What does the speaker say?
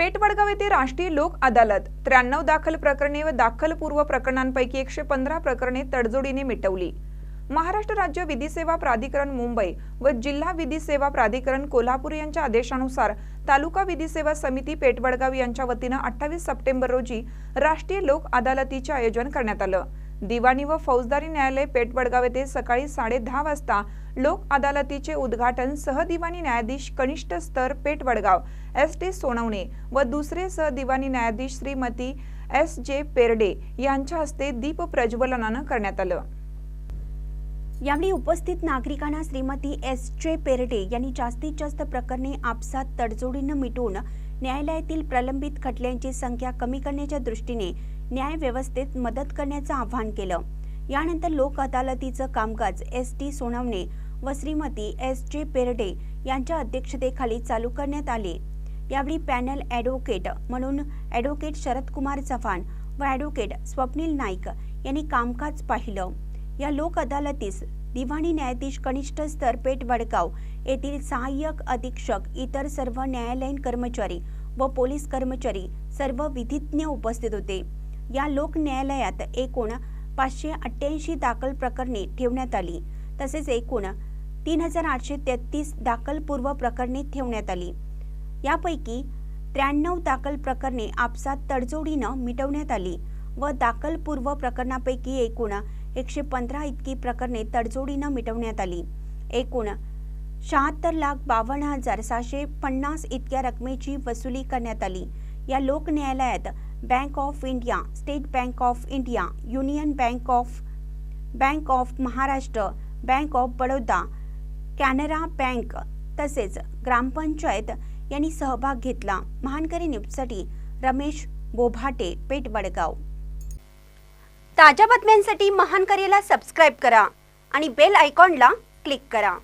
पेटवडगाव येथे राष्ट्रीय लोक अदालत त्र्याण्णव दाखल प्रकरणे व दाखलपूर्व प्रकरणांपैकी एकशे पंधरा प्रकरणे तडजोडीने मिटवली. महाराष्ट्र राज्य विधी सेवा प्राधिकरण मुंबई व जिल्हा विधी सेवा प्राधिकरण कोल्हापूर यांच्या आदेशानुसार तालुका विधी सेवा समिती पेटवडगाव यांच्या वतीनं अठ्ठावीस सप्टेंबर रोजी राष्ट्रीय लोक अदालतीचे आयोजन करण्यात आलं. दिवाणी व फौजदारी न्यायालय पेठवडगाव येथे सकाळी साडे दहा वाजता लोक अदालतीचे उद्घाटन सहदिवाणी न्यायाधीश कनिष्ठ स्तर पेठवडगाव एस टी सोनवणे व दुसरे सहदिवाणी न्यायाधीश श्रीमती एस जे पेरडे यांच्या हस्ते दीप प्रज्वलनानं करण्यात आलं. यावेळी उपस्थित नागरिकांना श्रीमती एस जे पेरडे यांनी जास्तीत जास्त प्रकरणे आपसात तडजोडीनं मिटवून न्यायालयातील प्रलंबित खटल्यांची संख्या कमी करण्याच्या दृष्टीने न्याय व्यवस्थेत मदत करण्याचं आवाहन केलं. यानंतर लोक अदालतीचं कामकाज एस टी सोनवणे व श्रीमती एस जे पेरडे यांच्या अध्यक्षतेखाली चालू करण्यात आले. यावेळी पॅनल ॲडव्होकेट म्हणून ॲडव्होकेट शरदकुमार चव्हाण व ॲडव्होकेट स्वप्नील नाईक यांनी कामकाज पाहिलं. या लोक अदालतीस दिवाणी न्यायाधीश कनिष्ठ स्तर पेठ वडगाव येथील सहाय्यक अधीक्षक इतर सर्व न्यायालयीन कर्मचारी व पोलीस कर्मचारी सर्व विधिज्ञ उपस्थित होते. या लोक न्यायालयात एकूण पाचशे अठ्ठ्याऐंशी दाखल प्रकरणे ठेवण्यात आली. तसेच एकूण तीन हजार आठशे तेहतीस दाखलपूर्व प्रकरणे ठेवण्यात आली. यापैकी त्र्याण्णव दाखल प्रकरणे आपसात तडजोडीनं मिटवण्यात आली व दाखलपूर्व प्रकरणापैकी एकूण एकशे पंधरा इतकी प्रकरणे तडजोडीनं मिटवण्यात आली. एकूण शहात्तर लाख बावन्न हजार सहाशे पन्नास इतक्या रकमेची वसुली करण्यात आली. या लोक न्यायालयात bank of India state bank of India union bank of bank of Maharashtra bank of Baroda Canara bank तसेच ग्रामपंचायत यांनी सहभाग घेतला. महानकरी न्यूजसाठी रमेश बोभाटे पेठ वडगाव. ताज्या बातम्यांसाठी महानकरीला सबस्क्राईब करा आणि बेल आयकॉनला क्लिक करा.